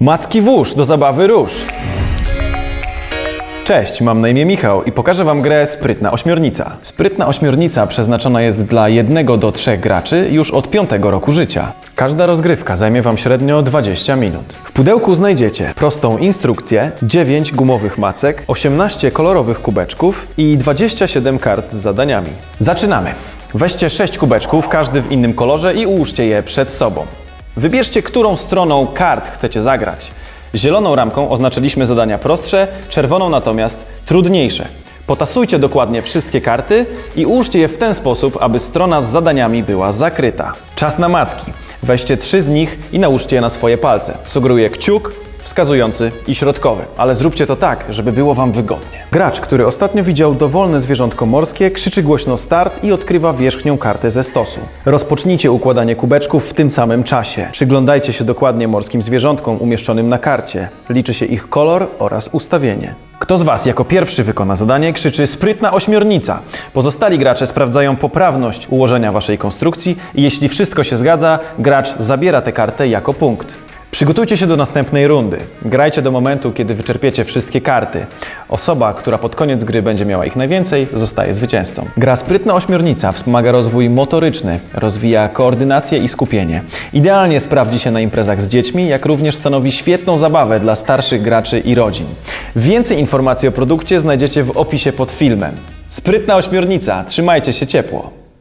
Macki włóż, do zabawy róż. Cześć, mam na imię Michał i pokażę Wam grę Sprytna Ośmiornica. Sprytna Ośmiornica przeznaczona jest dla jednego do trzech graczy już od piątego roku życia. Każda rozgrywka zajmie Wam średnio 20 minut. W pudełku znajdziecie prostą instrukcję, 9 gumowych macek, 18 kolorowych kubeczków i 27 kart z zadaniami. Zaczynamy! Weźcie 6 kubeczków, każdy w innym kolorze i ułóżcie je przed sobą. Wybierzcie, którą stroną kart chcecie zagrać. Zieloną ramką oznaczyliśmy zadania prostsze, czerwoną natomiast trudniejsze. Potasujcie dokładnie wszystkie karty i ułóżcie je w ten sposób, aby strona z zadaniami była zakryta. Czas na macki. Weźcie trzy z nich i nałóżcie je na swoje palce. Sugeruję kciuk, wskazujący i środkowy, ale zróbcie to tak, żeby było Wam wygodnie. Gracz, który ostatnio widział dowolne zwierzątko morskie, krzyczy głośno start i odkrywa wierzchnią kartę ze stosu. Rozpocznijcie układanie kubeczków w tym samym czasie. Przyglądajcie się dokładnie morskim zwierzątkom umieszczonym na karcie. Liczy się ich kolor oraz ustawienie. Kto z Was jako pierwszy wykona zadanie, krzyczy sprytna ośmiornica. Pozostali gracze sprawdzają poprawność ułożenia Waszej konstrukcji i jeśli wszystko się zgadza, gracz zabiera tę kartę jako punkt. Przygotujcie się do następnej rundy. Grajcie do momentu, kiedy wyczerpiecie wszystkie karty. Osoba, która pod koniec gry będzie miała ich najwięcej, zostaje zwycięzcą. Gra Sprytna Ośmiornica wspomaga rozwój motoryczny, rozwija koordynację i skupienie. Idealnie sprawdzi się na imprezach z dziećmi, jak również stanowi świetną zabawę dla starszych graczy i rodzin. Więcej informacji o produkcie znajdziecie w opisie pod filmem. Sprytna Ośmiornica, trzymajcie się ciepło.